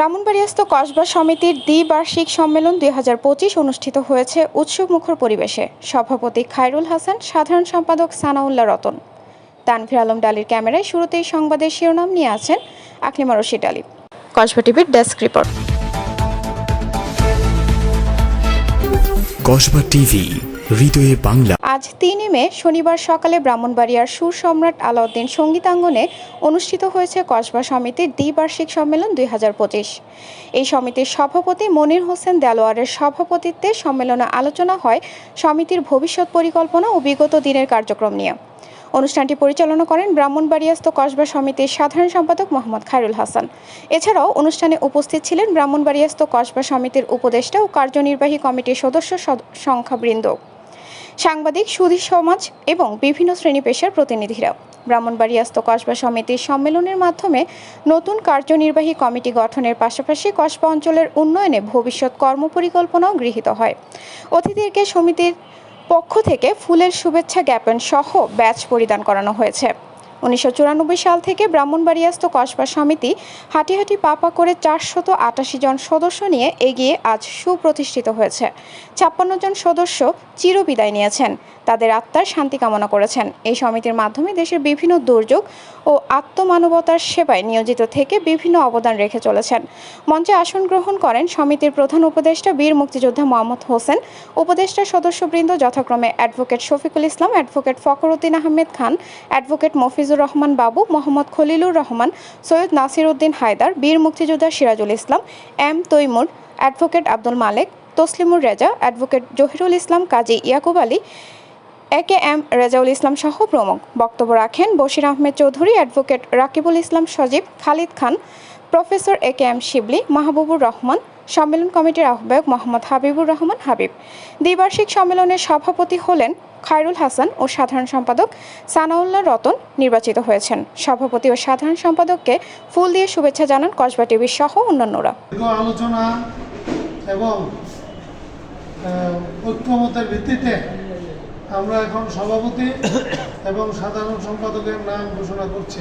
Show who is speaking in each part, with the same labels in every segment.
Speaker 1: ব্রাহ্মণবাড়িয়াস্থ কসবা সমিতির দ্বিবার্ষিক সম্মেলন দুই অনুষ্ঠিত হয়েছে উৎসবমুখর পরিবেশে। সভাপতি খায়রুল হাসান, সাধারণ সম্পাদক সানাউল্লাহ রতন। তানভীর আলম ডালির ক্যামেরায় শুরুতেই সংবাদের শিরোনাম নিয়ে আছেন আকলিমা রশিদ আলী। কসবা টিভির ডেস্ক রিপোর্ট।
Speaker 2: কসবা টিভি হৃদয়ে বাংলা।
Speaker 1: আজ তিনই মে, শনিবার সকালে ব্রাহ্মণবাড়িয়ার সুর সম্রাট আলাউদ্দিন সঙ্গীতাঙ্গনে অনুষ্ঠিত হয়েছে কসবা সমিতির দ্বিবার্ষিক সম্মেলন দুই হাজার পঁচিশ। এই সমিতির সভাপতি মনির হোসেন দেলোয়ারের সভাপতিত্বে সম্মেলনে আলোচনা হয় সমিতির ভবিষ্যৎ পরিকল্পনা ও বিগত দিনের কার্যক্রম নিয়ে। অনুষ্ঠানটি পরিচালনা করেন ব্রাহ্মণবাড়িয়াস্থ কসবা সমিতির সাধারণ সম্পাদক মোহাম্মদ খায়রুল হাসান। এছাড়াও অনুষ্ঠানে উপস্থিত ছিলেন ব্রাহ্মণবাড়িয়াস্থ কসবা সমিতির উপদেষ্টা ও কার্যনির্বাহী কমিটির সদস্য সদ- সংখ্যাবৃন্দ। সাংবাদিক সুধী সমাজ এবং বিভিন্ন শ্রেণি পেশার প্রতিনিধিরা ব্রাহ্মণবাড়িয়াস্ত কসবা সমিতির সম্মেলনের মাধ্যমে নতুন কার্যনির্বাহী কমিটি গঠনের পাশাপাশি কসবা অঞ্চলের উন্নয়নে ভবিষ্যৎ কর্মপরিকল্পনাও গৃহীত হয়। অতিথিদেরকে সমিতির পক্ষ থেকে ফুলের শুভেচ্ছা জ্ঞাপন সহ ব্যাচ পরিধান করানো হয়েছে। উনিশশো চুরানব্বই সাল থেকে ব্রাহ্মণবাড়িয়াস্থ কসবা সমিতি হাঁটি হাঁটি পাপা করে চারশত আটাশি জন সদস্য নিয়ে এগিয়ে আজ সুপ্রতিষ্ঠিত হয়েছে। ছাপ্পান্ন জন সদস্য চিরবিদায় নিয়েছেন। তাদের আত্মার শান্তি কামনা করেছেন। এই সমিতির মাধ্যমে দেশের বিভিন্ন দুর্যোগ ও আত্মমানবতার সেবায় নিয়োজিত থেকে বিভিন্ন অবদান রেখে চলেছেন। মঞ্চে আসন গ্রহণ করেন সমিতির প্রধান উপদেষ্টা বীর মুক্তিযোদ্ধা মোহাম্মদ হোসেন, উপদেষ্টা সদস্যবৃন্দ যথাক্রমে advocate Shafiqul Islam, advocate Fakhruddin Ahmed Khan, advocate Mofizur Rahman Babu, Mohammad Khalilur Rahman, Syed Nasir Uddin Haider, বীর মুক্তিযোদ্ধা Sirajul Islam, M Taimur, advocate Abdul Malek, Taslimur Reza, advocate Zahirul Islam Kazi Yakub Ali A K M Rezaul Islam সহ প্রমুখ। বক্তব্য রাখেন Bashir Ahmed Chowdhury, advocate Rakibul Islam Sajib, Khalid Khan, professor A K M Shibli, Mahbubur Rahman, সম্মেলন কমিটির আহ্বায়ক মোহাম্মদ হাবিবুর রহমান হাবিব। দ্বিবার্ষিক সম্মেলনের সভাপতি হলেন খায়রুল হাসান ও সাধারণ সম্পাদক সানাউল্লাহ রতন নির্বাচিত হয়েছেন। সভাপতি ও সাধারণ সম্পাদককে ফুল দিয়ে শুভেচ্ছা জানান কসবা টিভির সহ অন্যান্যরা।
Speaker 3: আলোচনা এবং ঐক্যমতের ভিত্তিতে আমরা এখন সভাপতি এবং সাধারণ সম্পাদকের নাম ঘোষণা করছি।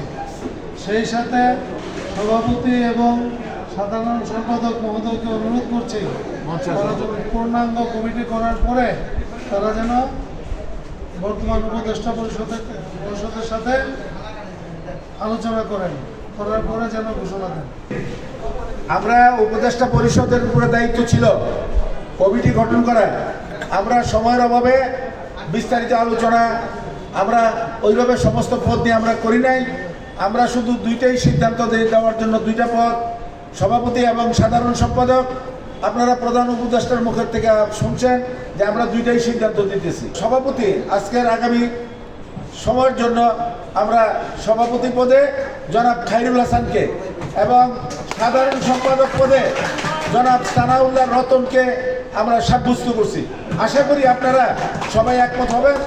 Speaker 3: সেই সাথে সভাপতি এবং সাধারণ সম্পাদক মহোদয়কে অনুরোধ করছি তারা যেন পূর্ণাঙ্গ কমিটি করার পরে তারা যেন বর্তমান উপদেষ্টা পরিষদের পরিষদের সাথে আলোচনা করেন করার পরে যেন ঘোষণা দেন।
Speaker 4: আমরা উপদেষ্টা পরিষদের উপরে দায়িত্ব ছিল কমিটি গঠন করার। আমরা সময়ের অভাবে বিস্তারিত আলোচনা আমরা ওইভাবে সমস্ত পদ নিয়ে আমরা করি নাই। আমরা শুধু দুইটাই সিদ্ধান্ত দেওয়ার জন্য দুইটা পদ, সভাপতি এবং সাধারণ সম্পাদক। আপনারা প্রধান উপদেষ্টার মুখের থেকে শুনছেন যে আমরা দুইটাই সিদ্ধান্ত দিতেছি। সভাপতি, আজকের আগামী সময়ের জন্য আমরা সভাপতি পদে জনাব খাইরুল হাসানকে এবং সাধারণ সম্পাদক পদে জনাব সানাউল্লাহ রতনকে আমরা সাব্যস্ত করছি। আশা করি আপনারা সবাই একমত হবেন।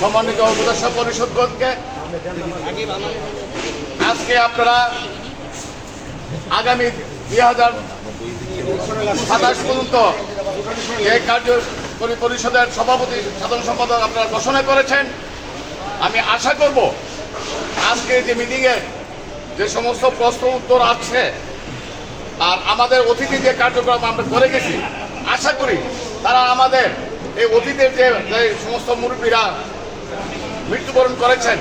Speaker 5: সম্মানিত উপদেষ্টা পরিষদগণকে, আজকে আপনারা আগামী দুই হাজার সাতাশ পর্যন্ত এই কার্যকরী পরিষদের সভাপতি, সাধারণ সম্পাদক আপনারা ঘোষণা করেছেন, আমি আশা করব আজকে যে মিটিংয়ে যে সমস্ত প্রশ্ন উত্তর আছে আর আমাদের অতিথি যে কার্যক্রম আমরা করে গেছি আশা করি তারা আমাদের এই অতীতের যে সমস্ত মুরব্বীরা মৃত্যুবরণ করেছেন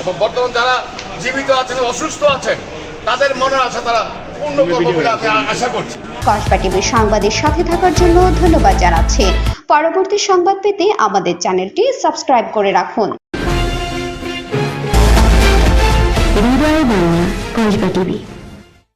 Speaker 5: এবং বর্তমান যারা জীবিত আছেন অসুস্থ আছেন তাদের মনে আছে তারা পূর্ণ করব বলে আমি আশা করছি।
Speaker 6: কসবা টিভির সংবাদের সাথে থাকার জন্য ধন্যবাদ জানাচ্ছি। পরবর্তী সংবাদ পেতে আমাদের চ্যানেলটি সাবস্ক্রাইব করে রাখুন।
Speaker 7: কসবা টিভি।